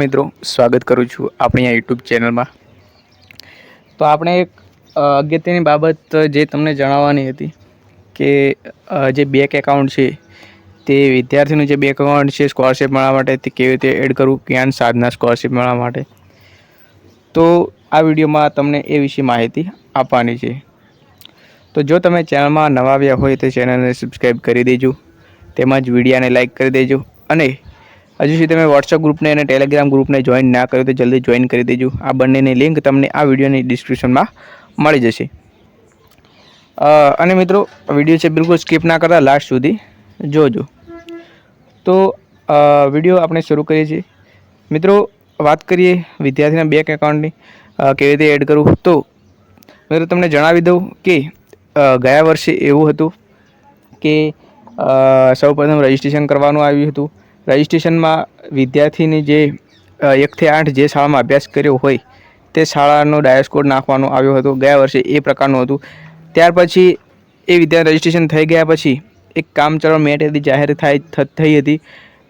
મિત્રો, સ્વાગત કરું છું આપણી આ યુટ્યુબ ચેનલમાં તો આપણે એક અગત્યની બાબત જે તમને જણાવવાની હતી કે જે બેંક એકાઉન્ટ છે, તે વિદ્યાર્થીનું જે બેંક એકાઉન્ટ છે સ્કોલરશિપ મળવા માટે તે કેવી રીતે એડ કરવું જ્ઞાન સાધના સ્કોલરશિપ મળવા માટે. તો આ વિડીયોમાં તમને એ વિશે માહિતી આપવાની છે. તો જો તમે ચેનલમાં નવા આવ્યા હોય તો ચેનલને સબસ્ક્રાઈબ કરી દેજો. તેમજ વિડીયાને લાઈક કરી દેજો. અને હજુ સુધી તમે વોટ્સઅપ ગ્રુપને અને ટેલિગ્રામ ગ્રુપને જોઈન ના કર્યું તો જલ્દી જોઈન કરી દેજો. આ બંનેની લિંક તમને આ વિડીયોની ડિસ્ક્રિપ્શનમાં મળી જશે. અને મિત્રો, વીડિયો છે બિલકુલ સ્કીપ ના કરતા લાસ્ટ સુધી જોજો. તો વીડિયો આપણે શરૂ કરીએ છીએ. મિત્રો, વાત કરીએ વિદ્યાર્થીના બેંક એકાઉન્ટની કેવી રીતે એડ કરવું? તો, મિત્રો, તમને જણાવી દઉં કે ગયા વર્ષે એવું હતું કે સૌપ્રથમ રજિસ્ટ્રેશન કરવાનું આવ્યું હતું. રજિસ્ટ્રેશનમાં વિદ્યાર્થીની જે એકથી આઠ જે શાળામાં અભ્યાસ કર્યો હોય, તે શાળાનો ડાયસ કોડ નાખવાનો આવ્યો હતો. ગયા વર્ષે એ પ્રકારનું હતું. ત્યાર પછી એ વિદ્યાર્થી રજિસ્ટ્રેશન થઈ ગયા પછી એક કામચલાઉ મેટ યાદી જાહેર થાય થઈ હતી.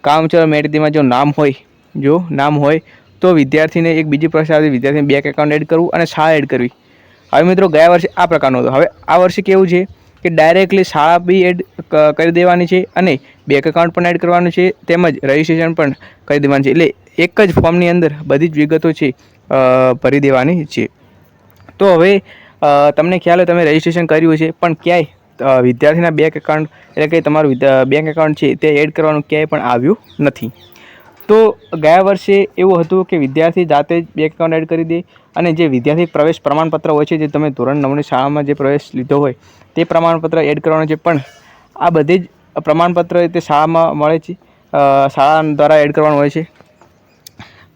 કામચલાઉ મેટ યાદીમાં જો નામ હોય, જો નામ હોય, તો વિદ્યાર્થીને એક બીજી પ્રશ્ન વિદ્યાર્થીને બેંક એકાઉન્ટ એડ કરવું અને શાળા એડ કરવી. હવે મિત્રો, ગયા વર્ષે આ પ્રકારનું હતું. હવે આ વર્ષે કેવું છે? કે ડાયરેક્ટલી શાળા બી એડ કરી દેવાની છે અને બેંક એકાઉન્ટ પણ એડ કરવાનું છે તેમજ રજિસ્ટ્રેશન પણ કરી દેવાનું છે. એટલે એક જ ફોર્મની અંદર બધી જ વિગતો છે ભરી દેવાની છે. તો હવે તમને ખ્યાલ હોય તમે રજિસ્ટ્રેશન કર્યું છે પણ ક્યાંય વિદ્યાર્થીના બેંક એકાઉન્ટ એટલે કે તમારું બેંક એકાઉન્ટ છે તે એડ કરવાનું ક્યાંય પણ આવ્યું નથી. તો ગયા વર્ષે એવું હતું કે વિદ્યાર્થી જાતે જ બેંક એકાઉન્ટ એડ કરી દે અને જે વિદ્યાર્થી પ્રવેશ પ્રમાણપત્ર હોય છે, જે તમે ધોરણ નવની શાળામાં જે પ્રવેશ લીધો હોય તે પ્રમાણપત્ર એડ કરવાનું છે. પણ આ બધી જ પ્રમાણપત્ર તે શાળામાં મળે છે. શાળા દ્વારા એડ કરવાનું હોય છે.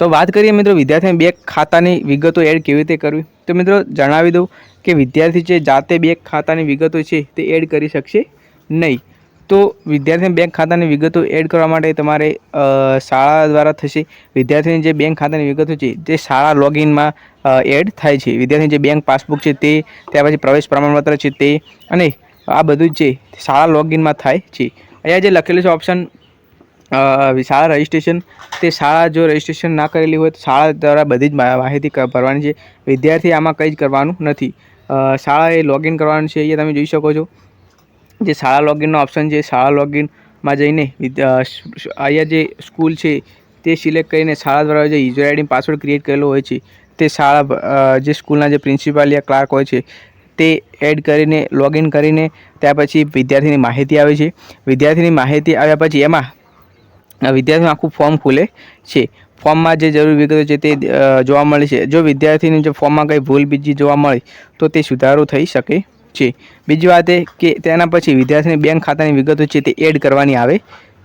તો વાત કરીએ મિત્રો વિદ્યાર્થીને બેંક ખાતાની વિગતો એડ કેવી રીતે કરવી? તો મિત્રો જણાવી દઉં કે વિદ્યાર્થી જે જાતે બેંક ખાતાની વિગતો છે તે એડ કરી શકશે નહીં. તો વિદ્યાર્થીને બેંક ખાતાની વિગતો એડ કરવા માટે તમારે શાળા દ્વારા થશે. વિદ્યાર્થીની જે બેંક ખાતાની વિગતો છે, તે શાળા લોગિનમાં એડ થાય છે. વિદ્યાર્થીની જે બેંક પાસબુક છે, તે ત્યાર પછી પ્રવેશ પ્રમાણપત્ર છે, તે અને આ બધું જ છે, શાળા લોગિનમાં થાય છે. અહીંયા જે લખેલું છે ઓપ્શન શાળા રજિસ્ટ્રેશન તે શાળા જો રજિસ્ટ્રેશન ના કરેલી હોય, તો શાળા દ્વારા બધી જ માહિતી ભરવાની છે. વિદ્યાર્થી આમાં કંઈ જ કરવાનું નથી. શાળાએ લોગિન કરવાનું છે, અહીંયા તમે જોઈ શકો છો. જે શાળા લોગિનનો ઓપ્શન છે શાળા લોગિનમાં જઈને અહીંયા જે સ્કૂલ છે તે સિલેક્ટ કરીને શાળા દ્વારા જે યુઝર આઈડી પાસવર્ડ ક્રિએટ કરેલો હોય છે, તે શાળા જે સ્કૂલના જે પ્રિન્સિપાલ યા ક્લાર્ક હોય છે, તે એડ કરીને લોગિન કરીને ત્યાર પછી વિદ્યાર્થીની માહિતી આવે છે. વિદ્યાર્થીની માહિતી આવ્યા પછી એમાં વિદ્યાર્થીનું આખું ફોર્મ ખુલે છે. ફોર્મમાં જે જરૂરી વિગતો છે તે જોવા મળે છે. જો વિદ્યાર્થીની જો ફોર્મમાં કંઈ ભૂલ બીજી જોવા મળે, તો તે સુધારો થઈ શકે છે. બીજી વાત એ કે તેના પછી વિદ્યાર્થીની બેંક ખાતાની વિગતો છે તે એડ કરવાની આવે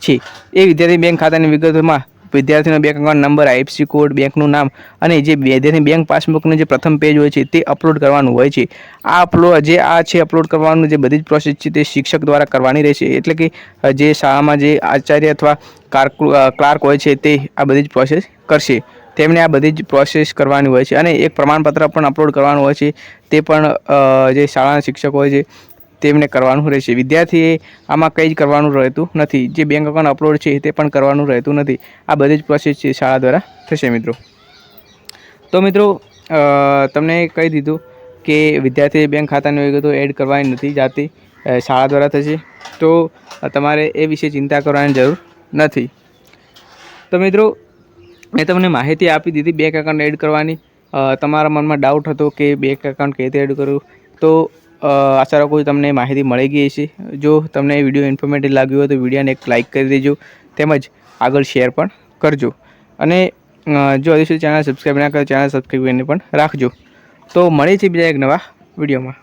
છે. એ વિદ્યાર્થી બેંક ખાતાની વિગતોમાં વિદ્યાર્થીનો bank account number IFC code બેંકનું નામ અને જે વિદ્યાર્થી બેંક પાસબુકનું જે પ્રથમ પેજ હોય છે તે અપલોડ કરવાનું હોય છે. આ અપલોડ જે આ છે અપલોડ કરવાનું જે બધી જ પ્રોસેસ છે તે શિક્ષક દ્વારા કરવાની રહેશે. એટલે કે જે શાળામાં જે આચાર્ય અથવા કાર્ક ક્લાર્ક હોય છે તે આ બધી જ પ્રોસેસ કરશે. તેમને આ બધી જ પ્રોસેસ કરવાની હોય છે અને એક પ્રમાણપત્ર પણ અપલોડ કરવાનું હોય છે. તે પણ જે શાળાના શિક્ષક હોય છે, તેમને કરવાનું રહેશે. વિદ્યાર્થીએ આમાં કંઈ જ કરવાનું રહેતું નથી. જે બેંક એકાઉન્ટ અપલોડ છે, તે પણ કરવાનું રહેતું નથી. આ બધી જ પ્રોસેસ છે શાળા દ્વારા થશે મિત્રો. તો મિત્રો તમને કહી દીધું કે વિદ્યાર્થીએ બેંક ખાતાની વિગતો એડ કરવાની નથી, જાતી શાળા દ્વારા થશે. તો તમારે એ વિશે ચિંતા કરવાની જરૂર નથી. તો મિત્રો મેં તમને માહિતી આપી દીધી બેંક એકાઉન્ટ એડ કરવાની. તમારા મનમાં ડાઉટ હતો કે બેંક એકાઉન્ટ કઈ રીતે એડ કરવું? તો આશા રાખું છું તમને માહિતી મળી ગઈ હશે. જો તમને વીડિયો ઇન્ફોર્મેટિવ લાગ્યું હોય તો વિડીયોને એક લાઇક કરી દેજો. તેમજ આગળ શેર પણ કરજો. અને જો હજી સુધી ચેનલ સબસ્ક્રાઈબ ના કરો ચેનલ સબસ્ક્રાઈબ કરીને પણ રાખજો. તો મળીએ છીએ બીજા એક નવા વિડીયોમાં